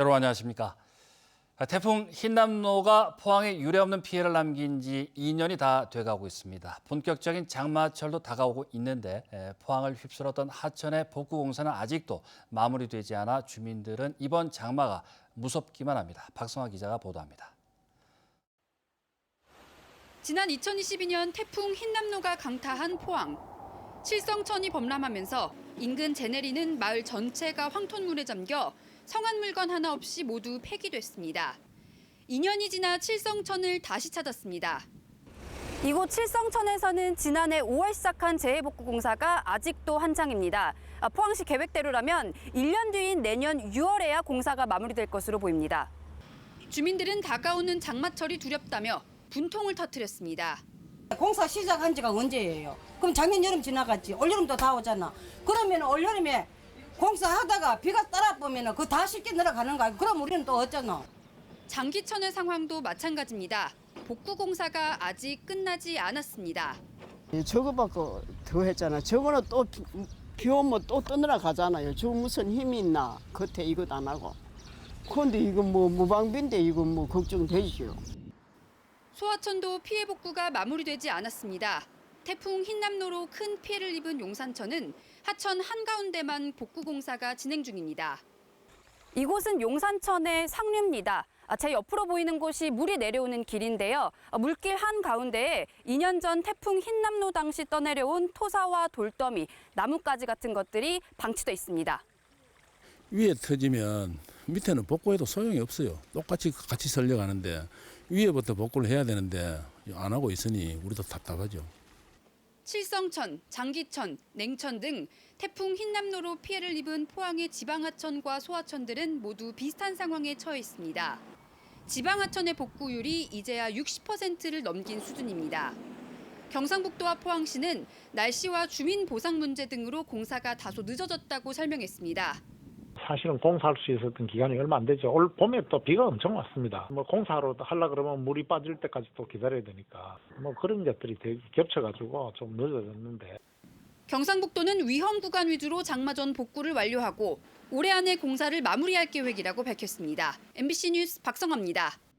여러분 안녕하십니까? 태풍 흰남노가 포항에 유례없는 피해를 남긴 지 2년이 다 돼가고 있습니다. 본격적인 장마철도 다가오고 있는데 에, 포항을 휩쓸었던 하천의 복구 공사는 아직도 마무리되지 않아 주민들은 이번 장마가 무섭기만 합니다. 박성화 기자가 보도합니다. 지난 2022년 태풍 흰남노가 강타한 포항. 칠성천이 범람하면서 인근 제네리는 마을 전체가 황토물에 잠겨 성한 물건 하나 없이 모두 폐기됐습니다. 2년이 지나 칠성천을 다시 찾았습니다. 이곳 칠성천에서는 지난해 5월 시작한 재해복구 공사가 아직도 한창입니다. 아, 포항시 계획대로라면 1년 뒤인 내년 6월에야 공사가 마무리될 것으로 보입니다. 주민들은 다가오는 장마철이 두렵다며 분통을 터뜨렸습니다. 공사 시작한 지가 언제예요? 그럼 작년 여름 지나갔지. 올여름도 다 오잖아. 그러면 올여름에 공사하다가 비가 따라 보면 그 다 쉽게 내려가는 거야. 그럼 우리는 또 어쩌노? 장기천의 상황도 마찬가지입니다. 복구 공사가 아직 끝나지 않았습니다. 예, 저거밖에 더 했잖아. 저거는 또 비 오면 또 떠나러 가잖아요. 저 무슨 힘이 있나? 겉에 이것 안 하고. 그런데 이거 뭐 무방비인데 이거 뭐 걱정되지요. 소하천도 피해 복구가 마무리되지 않았습니다. 태풍 흰남노로 큰 피해를 입은 용산천은 하천 한가운데만 복구 공사가 진행 중입니다. 이곳은 용산천의 상류입니다. 아, 제 옆으로 보이는 곳이 물이 내려오는 길인데요. 아, 물길 한가운데에 2년 전 태풍 흰남노 당시 떠내려온 토사와 돌더미, 나뭇가지 같은 것들이 방치돼 있습니다. 위에 터지면 밑에는 복구해도 소용이 없어요. 똑같이 같이 설려가는데 위에부터 복구를 해야 되는데 안 하고 있으니 우리도 답답하죠. 칠성천, 장기천, 냉천 등 태풍 흰남노로 피해를 입은 포항의 지방하천과 소하천들은 모두 비슷한 상황에 처해 있습니다. 지방하천의 복구율이 이제야 60%를 넘긴 수준입니다. 경상북도와 포항시는 날씨와 주민 보상 문제 등으로 공사가 다소 늦어졌다고 설명했습니다. 사실은 공사할 수 있었던 기간이 얼마 안 되죠. 올 봄에 또 비가 엄청 왔습니다. 뭐 공사로 하려 그러면 물이 빠질 때까지 또 기다려야 되니까 뭐 그런 것들이 겹쳐가지고 좀 늦어졌는데 경상북도는 위험 구간 위주로 장마전 복구를 완료하고 올해 안에 공사를 마무리할 계획이라고 밝혔습니다. MBC 뉴스 박성화입니다.